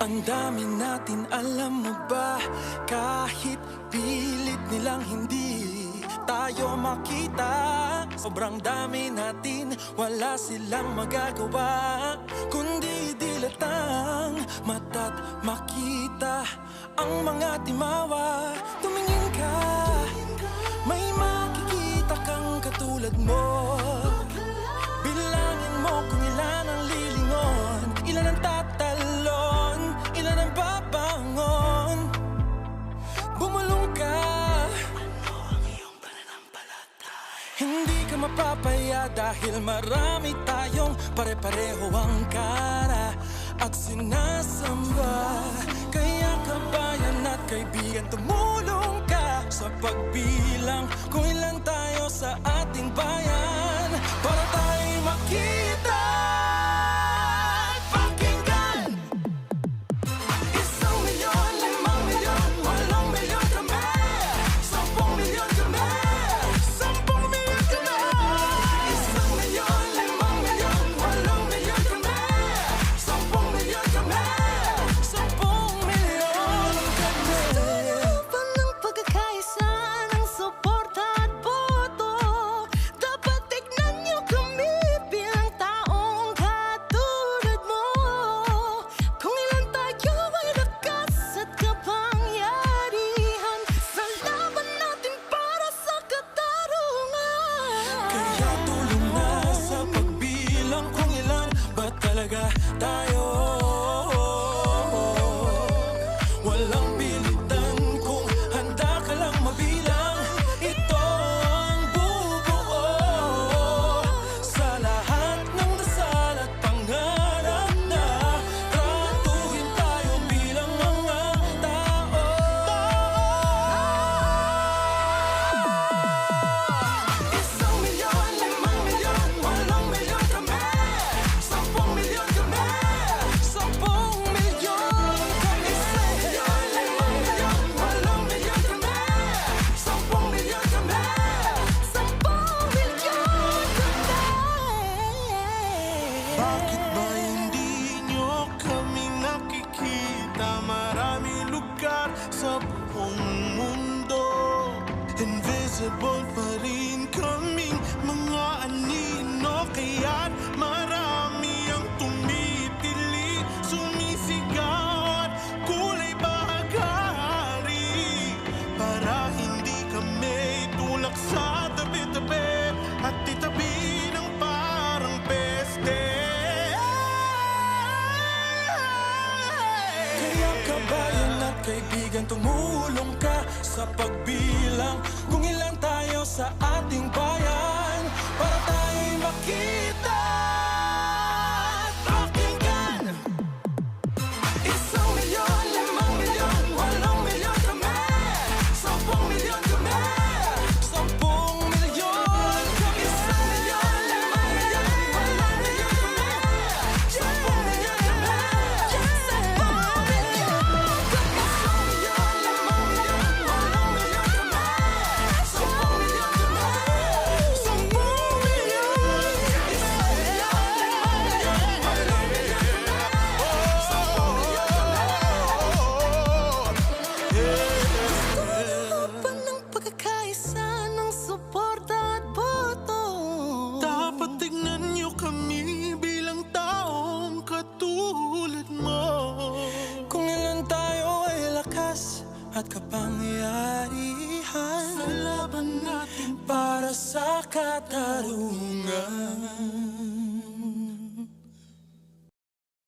Ang dami natin alam mo ba? Kahit pilit nilang hindi tayo makita Sobrang dami natin Wala silang magagawa. Kundi dilatang Mata't makita Ang mga timawa. Tumingin ka May makikita kang katulad mo. papaya Dahil marami tayong pare-pareho ang kara At sinasamba. Kaya kabayan at kaibigan tumulong ka Sa pagbilang. Kung ilan tayo sa ating bayan talaga tayo. Walang Invisible pa rin kaming mga anino Kaya't marami ang tumitili. Sumisigaw at kulay bahagari. Para hindi kami tulak sa tabi-tabi At itabi ng parang peste. Kaya kabalik kaibigan tumulong ka sa pagbilang. Kung ilan tayo sa ating bayan Kailangan para sa katarungan.